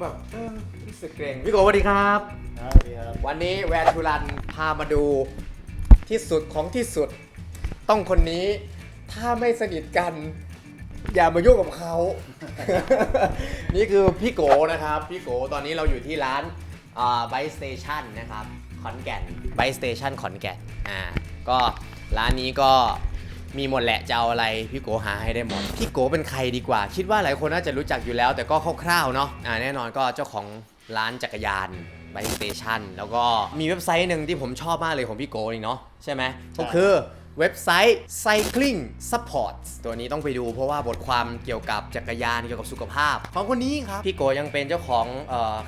แบบเออรู้สึกเกรงพี่โกสวัสดีครับ ครับดีครับวันนี้แวนทูรันพามาดูที่สุดของที่สุด ต้องคนนี้ถ้าไม่สนิทกัน อย่ามายุ่งกับเขา นี่คือพี่โกนะครับ พี่โกตอนนี้เราอยู่ที่ร้านไบสเตชันนะครับขอนแก่นไบสเตชันขอนแก่นอ่าก็ร้านนี้ก็ มีหมดแหละจะเอาอะไรพี่โกหาให้ได้หมด พี่โกเป็นใครดีกว่า คิดว่าหลายคนน่าจะรู้จักอยู่แล้ว แต่ก็คร่าวๆเนาะอ่าแน่นอนก็เจ้าของร้านจักรยานไบสเตชันแล้วก็มีเว็บไซต์หนึ่งที่ผมชอบมากเลยของพี่โกนี่เนาะใช่ไหมก็คือเว็บไซต์ Cycling Support ตัวนี้ต้องไปดูเพราะว่าบทความเกี่ยวกับจักรยานเกี่ยวกับสุขภาพ ของคนนี้ครับ พี่โกยังเป็นเจ้าของ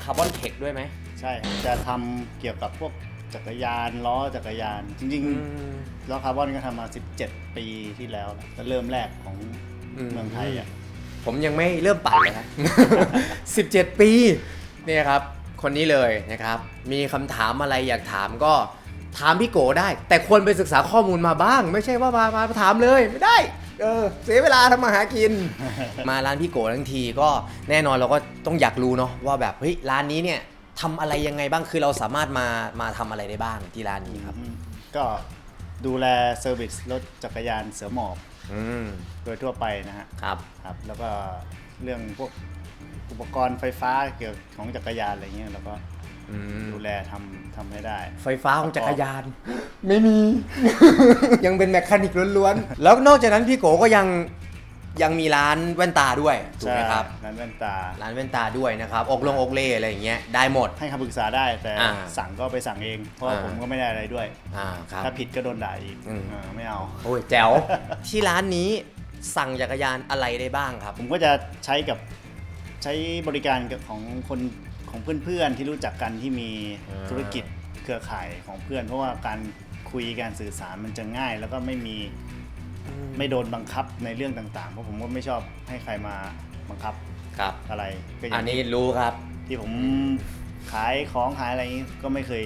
คาร์บอนเทคด้วยไหม ใช่ จะทำเกี่ยวกับพวก จักรยานล้อจักรยาน จริงๆล้อคาร์บอนก็ทำมา 17 ปีที่แล้วนะก็เริ่มแรกของอืมเมืองไทยอะผมยังไม่เริ่มปั่นเลยนะ17 ปีเนี่ยครับ คนนี้เลยนะครับ มีคำถามอะไรอยากถามก็ถามพี่โกได้ แต่ควรไปศึกษาข้อมูลมาบ้าง ไม่ใช่ว่ามามาถามเลยไม่ได้เออเสียเวลาทำมาหากิน มาร้านพี่โกทั้งทีก็แน่นอนเราก็ต้องอยากรู้เนาะว่าแบบเฮ้ยร้านนี้เนี่ย ทำอะไรยังไงบ้างคือเราสามารถมามาทำอะไรได้บ้างที่ร้านนี้ครับก็ดูแลเซอร์วิสรถจักรยานเสือหมอบอืมโดยทั่วไปนะฮะครับ ครับ แล้วก็เรื่องพวกอุปกรณ์ไฟฟ้าเกี่ยวกับของจักรยานอะไรเงี้ยเราก็อืม ดูแลทำทำให้ได้ ไฟฟ้าของจักรยาน ไม่มี ยังเป็นแมคานิกล้วนๆ แล้วนอกจากนั้นพี่โกก็ยัง ยังมีร้านแว่นตาด้วยถูกไหมครับใช่นั้นแว่นตา ร้านแว่นตาด้วยนะครับอกลงอกเล่อะไรอย่างเงี้ยได้หมด ให้คำปรึกษาได้แต่อ่าสั่งก็ไปสั่งเอง เพราะว่าอ่า ผมก็ไม่ได้อะไรด้วย อ่าครับ ถ้าผิดก็โดนด่าอีกอืม เออไม่เอา โอ้ยแจ๋ว ที่ร้านนี้สั่งจักรยานอะไรได้บ้างครับ ผมก็จะใช้กับใช้บริการกับของคนของเพื่อนๆที่รู้จักกันที่มีอ่า ธุรกิจเครือข่ายของเพื่อน เพราะว่าการคุยการสื่อสารมันจะง่าย แล้วก็ไม่มี ไม่โดนบังคับในเรื่องต่างๆ เพราะผมก็ไม่ชอบให้ใครมาบังคับครับ อะไรก็อย่าอันงนี้รู้ครับ ที่ผมขายของขายอะไรอย่างนี้ก็ไม่เคย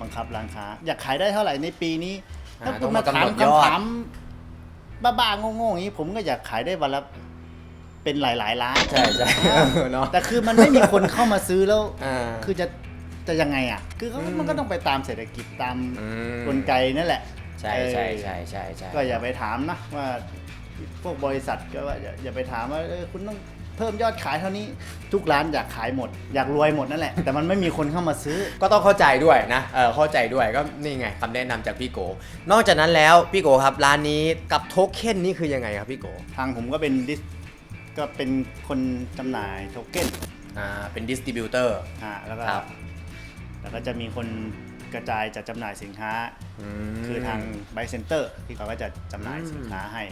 บังคับร้านค้า อยากขายได้เท่าไหร่ในปีนี้ อ่าถ้าต้คุองณมามาถามกำหนดยอด คำถามบ้าๆโง่ๆอย่างนี้ ผมก็อยากขายได้วันละเป็นหลายๆล้านใช่ใช่เนาะแต่คือมันไม่มีคนเข้ามาซื้อแล้ว อ่า คือจะจะยังไงอะ คือเขาอืมมันก็ต้องไปตามเศรษฐกิจตามอืม กลไกนั่นแหละ ใช่ใช่ใช่ใช่ใช่ก็อย่าไปถามนะว่าพวกบริษัทก็ว่าอย่าอย่าไปถามว่าเออคุณต้องเพิ่มยอดขายเท่านี้ทุกร้านอยากขายหมด อยากรวยหมดนั่นแหละ แต่มันไม่มีคนเข้ามาซื้อ ก็ต้องเข้าใจด้วยนะเออเข้าใจด้วยก็นี่ไงคำแนะนำจากพี่โก นอกจากนั้นแล้วพี่โกครับร้านนี้กับโทเค็นนี่คือยังไงครับพี่โกทางผมก็เป็นดิสก็เป็นคนจำหน่ายโทเก้นอ่าเป็นดิสติบิวเตอร์อ่าแล้วก็ครับ แล้วก็จะมีคน กระจายจัดจำหน่ายสินค้า คือทางไบเซนเตอร์ที่เขาก็จะจำหน่ายสินค้าให้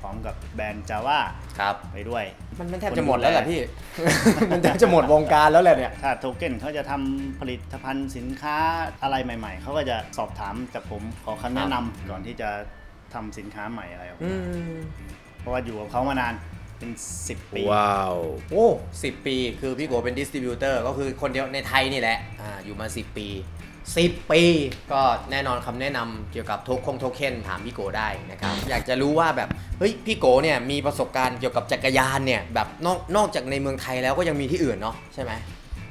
พร้อมกับแบรนด์จาว่าครับไปด้วย มันมันแทบจะหมดแล้วแหละพี่ มันแทบจะหมดวงการแล้วแหละเนี่ย ถ้าโทเก้นเขาจะทำผลิตภัณฑ์สินค้าอะไรใหม่ ๆ เขาก็จะสอบถามจากผมขอคำแนะนำก่อนที่จะทำสินค้าใหม่อะไรออกอืมามเพราะว่าอยู่กับเขามานานเป็น 10 ปี ว้าว โอ้สิปี คือพี่โกเป็นดิสติบิวเตอร์ก็คือคนเดียวในไทยนี่แหละ อ่า อยู่มา 10 ปี 10 ปี ก็แน่นอนคำแนะนำเกี่ยวกับโทคงโทเค็นถามพี่โกได้นะครับ อยากจะรู้ว่าแบบเฮ้ยพี่โกเนี่ยมีประสบการณ์เกี่ยวกับจักรยานเนี่ยแบบนอกนอกจากในเมืองไทยแล้วก็ยังมีที่อื่นเนาะใช่ไหม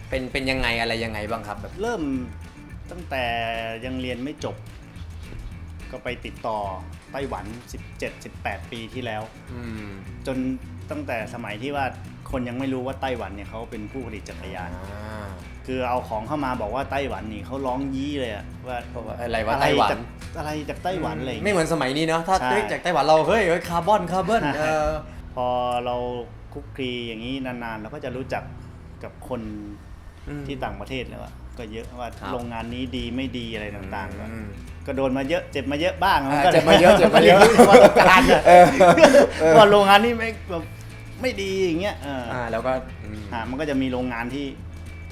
เป็นเป็นยังไงอะไรยังไงบ้างครับแบบเริ่มตั้งแต่ยังเรียนไม่จบ ก็ไปติดต่อไต้หวัน 17-18 ปีที่แล้ว อืมจนตั้งแต่สมัยที่ว่าคนยังไม่รู้ว่าไต้หวันเนี่ยเขาเป็นผู้ผลิตจักรยาน อ่า คือเอาของเข้ามาบอกว่าไต้หวันนี่เขาร้องยี่เลยอะว่าอะไรวะไต้หวันจากอะไรจากไต้หวันอะไรอย่างไม่เงี้ยเหมือนสมัยนี้เนาะถ้าใช่เฮ้ยจากไต้หวันเราเฮ้ยเฮ้ยคาร์บอนคาร์บอนเออพอเราคุกคลีอย่างนี้นานๆ เราก็จะรู้จักกับคนอืมที่ต่างประเทศแล้วอะก็เยอะว่าครับโรงงานนี้ดีไม่ดีอะไรต่างๆ ก็อืมก็โดนมาเยอะเจ็บมาเยอะบ้างอ่าก็เจ็บมาเยอะเจ็บมาเยอะว่าต้องการอะเออเออว่าโรงงานนี้ไม่แบบไม่ดีอย่างเงี้ยเอออ่าแล้วก็อืมอ่ามันก็จะมีโรงงานที่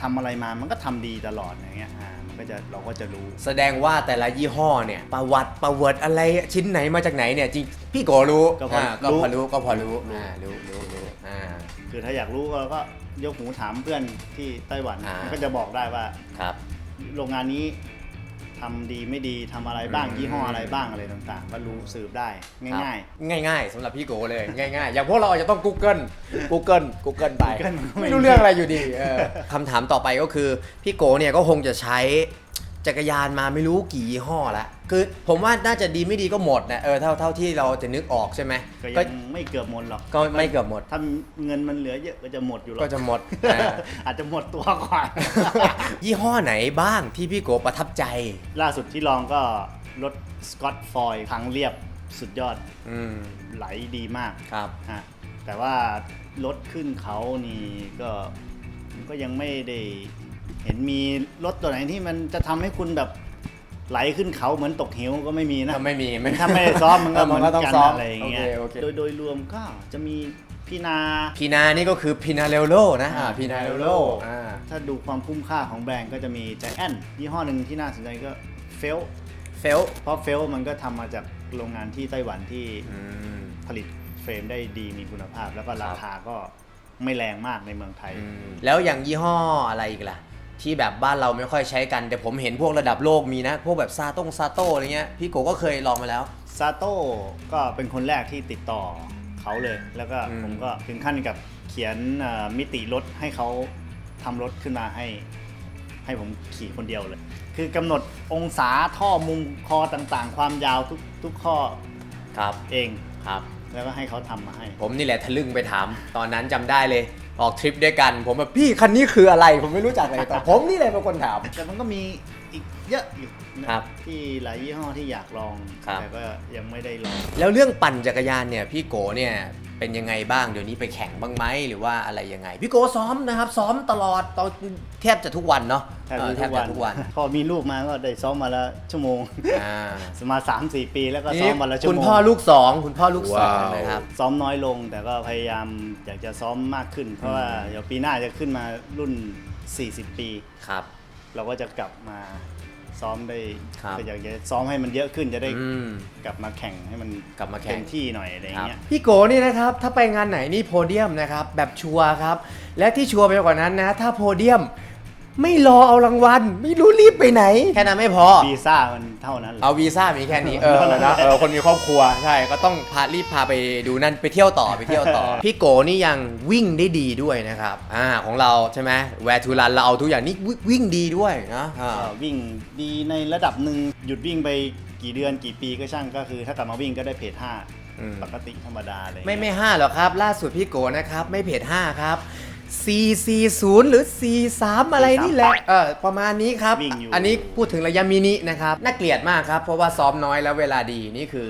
ทำอะไรมามันก็ทำดีตลอดอย่างเงี้ยอ่ามันก็จะเราก็จะรู้ แสดงว่าแต่ละยี่ห้อเนี่ยประวัติประเวิร์ดอะไรชิ้นไหนมาจากไหนเนี่ยจริงพี่โกรู้ก็พออ่าก็รู้ พอรู้ก็พอรู้รู้อ่ารู้รู้รู้อ่า คือถ้าอยากรู้เราก็ยกหูถามเพื่อนที่ไต้หวันอ่ามั มันก็จะบอกได้ว่า ครับ โรงงานนี้ ททำดีไม่ดีทำอะไรบ้างอืมยี่ห้ออะไรบ้างอะไรต่างๆ ก็รู้สืบได้ง่ายครับง่ายๆสำหรับพี่โกเลยง่ายๆ อย่างพวกเราอาจจะต้อง Google Google Google ไป Google มันก็ไม่ ไม่รู้เรื่องอะไรอยู่ดีเออคำถามต่อไปก็คือ พี่โกเนี่ยก็คงจะใช้ จักรยานมาไม่รู้กี่ยี่ห้อละคือผมว่าน่าจะดีไม่ดีก็หมดนะเออเท่าเท่าที่เราจะนึกออกใช่ไหมๆก็ก็ยังไม่เกือบหมดหรอกก็ไม่เกือบหมด ถ้าเงินมันเหลือเยอะก็จะหมดอยู่หรอกก็จะหมดอ่าอาจจะหมดตัวก่อนยี่ห้อไหนบ้างที่พี่โกประทับใจ ล่าสุดที่ลองก็รถสกอตฟอยทางเรียบสุดยอดอืมไหลดีมากครับฮะแต่ว่ารถขึ้นเขานี่ก็ก็ยังไม่ได้ เห็นมีรถตัวไหนที่มันจะทำให้คุณแบบไหลขึ้นเขาเหมือนตกเหวก็ไม่มีนะ ก็ไม่มีไม่ ถ้าไม่ได้ซ้อมมันก็เออเหมัมืนอนก็ต้องกันซ้อมอะไรอย่างเงี้ย โอเคโอเค โดยโดยรวมก็จะมีพี่นา พีนานี่ก็คือพีนาเรโลนะอ่าพีนาเรโลอ่า ถ้าดูความคุ้มค่าของแบรนด์ก็จะมีใจแอนยี่ห้อหนึ่งที่น่าสนใจก็เฟล เฟลเพราะเฟลมันก็ทำมาจากโรงงานที่ไต้หวันที่อืม ผลิตเฟรมได้ดีมีคุณภาพ แล้วก็ครับราคาก็ไม่แรงมากในเมืองไทย แล้วอย่างยี่ห้ออะไรอีกล่ะ ที่แบบบ้านเราไม่ค่อยใช้กัน แต่ผมเห็นพวกระดับโลกมีนะ พวกแบบซาต้งซาโต้อะไรเงี้ยพี่โกก็เคยลองมาแล้ว ซาโต้ก็เป็นคนแรกที่ติดต่อเขาเลย แล้วก็อืม ผมก็ถึงขั้นกับเขียนเอ่อมิติรถให้เขาทำรถขึ้นมาให้ ให้ผมขี่คนเดียวเลย คือกำหนดองศาท่อมุมคอต่างๆ ความยาวทุกทุกข้อครับเอง ครับ แล้วก็ให้เขาทำมาให้ ผมนี่แหละทะลึ่งไปถาม ตอนนั้นจำได้เลย ออกทริปด้วยกัน ผมแบบพี่คันนี้คืออะไร ผมไม่รู้จักเลยแต่ผมนี่แหละเป็นคนถาม แต่มันก็มีอีกเยอะอยู่นะครับที่หลายยี่ห้อที่อยากลอง ครับ แต่ก็ยังไม่ได้ลอง แล้วเรื่องปั่นจักรยานเนี่ยพี่โกเนี่ย เป็นยังไงบ้างเดี๋ยวนี้ไปแข่งบ้างไหมหรือว่าอะไรยังไง พี่โกซ้อมนะครับ ซ้อมตลอดตอนแทบจะทุกวันเนาะแทบเออจะทุกวันจะทุกวันพอมีลูกมาก็ได้ซ้อมมาละชั่วโมงอ่ามาสามสี่ปีแล้วก็ซ้อมวันละชั่วคุณโมงพ่อลูกสองคุณพ่อลูกสองว้าว นะครับ ซ้อมน้อยลงแต่ก็พยายามอยากจะซ้อมมากขึ้น เพราะว่าเดี๋ยวปีหน้าจะขึ้นมารุ่น 40 ปี ครับ เราก็จะกลับมา ซ้อมได้ครับ ก็อยากจะซ้อมให้มันเยอะขึ้นจะได้อืม กลับมาแข่งให้มันกลับมาแข่ง เต็มที่หน่อยอะไรอย่างเงี้ย พี่โกนี่นะครับถ้าไปงานไหนนี่โพเดียมนะครับแบบชัวร์ครับ และที่ชัวร์ไปกว่านั้นนะ ถ้าโพเดียม ไม่รอเอารางวัล ไม่รู้รีบไปไหน แค่นั้นไม่พอ วีซ่ามันเท่านั้นแหละเอาวีซ่ามีแค่นี้ เออนะเออคนมีครอบครัว ใช่ ก็ต้องพารีบพาไปดูนั่นไปเที่ยวต่อไปเที่ยวต่อ พี่โกนี่ยังวิ่งได้ดีด้วยนะครับ อ่า ของเราใช่ไหมแวร์ทูรันเราเอาทุกอย่างนี่วิวิ่งดีด้วยนะอ่า เอ่อวิ่งดีในระดับหนึ่งหยุดวิ่งไปกี่เดือนกี่ปีก็ช่างก็คือ ถ้ากลับมาวิ่งก็ได้เพจห้าอืม ปกติธรรมดาเลย ไม่ไม่ห้าหรอกครับ ล่าสุดพี่โกนะครับ ไม่เพจ5ครับ 440 หรือ 43 อะไรนี่แหละ เออประมาณนี้ครับ วิ่งอยู่ อันนี้พูดถึงระยะมินินะครับ น่าเกลียดมากครับ เพราะว่าซ้อมน้อยแล้วเวลาดีนี่คือ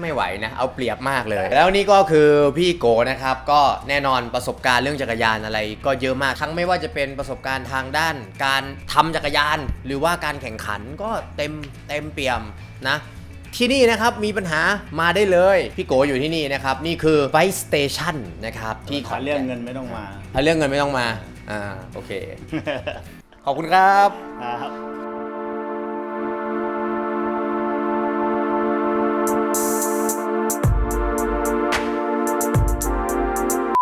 ไม่ไหวนะ เอาเปรียบมากเลย แล้วนี่ก็คือพี่โกนะครับ ก็แน่นอนประสบการณ์เรื่องจักรยานอะไร ก็เยอะมากทั้งไม่ว่าจะเป็นประสบการณ์ทางด้าน การทำจักรยาน หรือว่าการแข่งขันก็เต็มเต็มเปี่ยมนะ ที่นี่นะครับมีปัญหามาได้เลย พี่โกอยู่ที่นี่นะครับ นี่คือ Vice Station นะครับที่ขขออนเรื่องแก่นเงินไม่ต้องมา ถ้าเรื่องเงินไม่ต้องมาอ่าโอเค ขอบคุณครับครับ